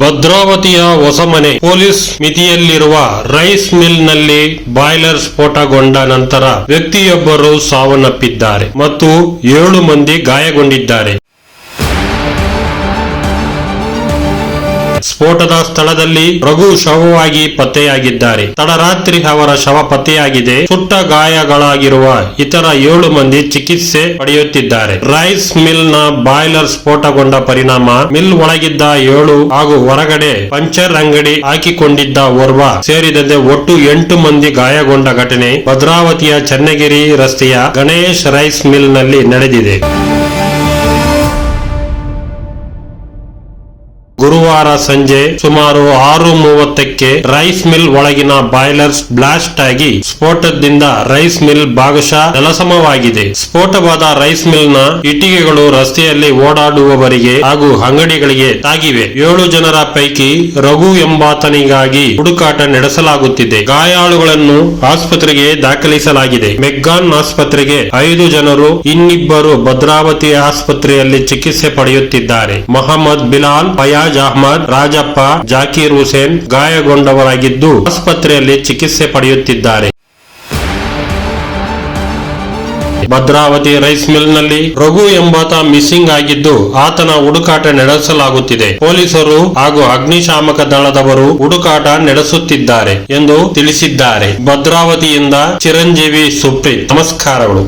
ಭದ್ರಾವತಿಯ ಹೊಸಮನೆ ಪೊಲೀಸ್ ಮಿತಿಯಲ್ಲಿರುವ ರೈಸ್ ಮಿಲ್ನಲ್ಲಿ ಬಾಯ್ಲರ್ ಸ್ಫೋಟಗೊಂಡ ನಂತರ ವ್ಯಕ್ತಿಯೊಬ್ಬರು ಸಾವನ್ನಪ್ಪಿದ್ದಾರೆ ಮತ್ತು ಏಳು ಮಂದಿ ಗಾಯಗೊಂಡಿದ್ದಾರೆ. ಸ್ಫೋಟದ ಸ್ಥಳದಲ್ಲಿ ರಘು ಶವವಾಗಿ ಪತ್ತೆಯಾಗಿದ್ದಾರೆ. ತಡರಾತ್ರಿ ಅವರ ಶವ ಪತ್ತೆಯಾಗಿದೆ. ಸುಟ್ಟ ಗಾಯಗಳಾಗಿರುವ ಇತರ ಏಳು ಮಂದಿ ಚಿಕಿತ್ಸೆ ಪಡೆಯುತ್ತಿದ್ದಾರೆ. ರೈಸ್ ಮಿಲ್ನ ಬಾಯ್ಲರ್ ಸ್ಫೋಟಗೊಂಡ ಪರಿಣಾಮ ಮಿಲ್ ಒಳಗಿದ್ದ ಏಳು ಹಾಗೂ ಹೊರಗಡೆ ಪಂಚರ್ ಅಂಗಡಿ ಹಾಕಿಕೊಂಡಿದ್ದ ಓರ್ವ ಸೇರಿದಂತೆ ಒಟ್ಟು ಎಂಟು ಮಂದಿ ಗಾಯಗೊಂಡ ಘಟನೆ ಭದ್ರಾವತಿಯ ಚನ್ನಗಿರಿ ರಸ್ತೆಯ ಗಣೇಶ್ ರೈಸ್ ಮಿಲ್ನಲ್ಲಿ ನಡೆದಿದೆ. ಗುರುವಾರ ಸಂಜೆ ಸುಮಾರು ಆರು ಮೂವತ್ತಕ್ಕೆ ರೈಸ್ ಮಿಲ್ ಒಳಗಿನ ಬಾಯ್ಲರ್ಸ್ ಬ್ಲಾಸ್ಟ್ ಆಗಿ ಸ್ಫೋಟದಿಂದ ರೈಸ್ ಮಿಲ್ ಭಾಗಶಃ ನೆಲಸಮವಾಗಿದೆ. ಸ್ಫೋಟವಾದ ರೈಸ್ ಮಿಲ್ನ ಇಟ್ಟಿಗೆಗಳು ರಸ್ತೆಯಲ್ಲಿ ಓಡಾಡುವವರಿಗೆ ಹಾಗೂ ಅಂಗಡಿಗಳಿಗೆ ತಾಗಿವೆ. ಏಳು ಜನರ ಪೈಕಿ ರಘು ಎಂಬಾತನಿಗಾಗಿ ಹುಡುಕಾಟ ನಡೆಸಲಾಗುತ್ತಿದೆ. ಗಾಯಾಳುಗಳನ್ನು ಆಸ್ಪತ್ರೆಗೆ ದಾಖಲಿಸಲಾಗಿದೆ. ಮೆಗ್ಗಾನ್ ಆಸ್ಪತ್ರೆಗೆ ಐದು ಜನರು, ಇನ್ನಿಬ್ಬರು ಭದ್ರಾವತಿ ಆಸ್ಪತ್ರೆಯಲ್ಲಿ ಚಿಕಿತ್ಸೆ ಪಡೆಯುತ್ತಿದ್ದಾರೆ. ಮೊಹಮ್ಮದ್ ಬಿಲಾಲ್, ಫಯಾಜ್ ಅಹ್ಮದ್, ರಾಜಪ್ಪ, ಜಾಕೀರ್ ಹುಸೇನ್ ಗಾಯಗೊಂಡವರಾಗಿದ್ದು ಆಸ್ಪತ್ರೆಯಲ್ಲಿ ಚಿಕಿತ್ಸೆ ಪಡೆಯುತ್ತಿದ್ದಾರೆ. ಭದ್ರಾವತಿ ರೈಸ್ ಮಿಲ್ನಲ್ಲಿ ರಘು ಎಂಬಾತ ಮಿಸ್ಸಿಂಗ್ ಆಗಿದ್ದು ಆತನ ಹುಡುಕಾಟ ನಡೆಸಲಾಗುತ್ತಿದೆ. ಪೊಲೀಸರು ಹಾಗೂ ಅಗ್ನಿಶಾಮಕ ದಳದವರು ಹುಡುಕಾಟ ನಡೆಸುತ್ತಿದ್ದಾರೆ ಎಂದು ತಿಳಿಸಿದ್ದಾರೆ. ಭದ್ರಾವತಿಯಿಂದ ಚಿರಂಜೀವಿ ಸುಪ್ರೀತ್. ನಮಸ್ಕಾರಗಳು.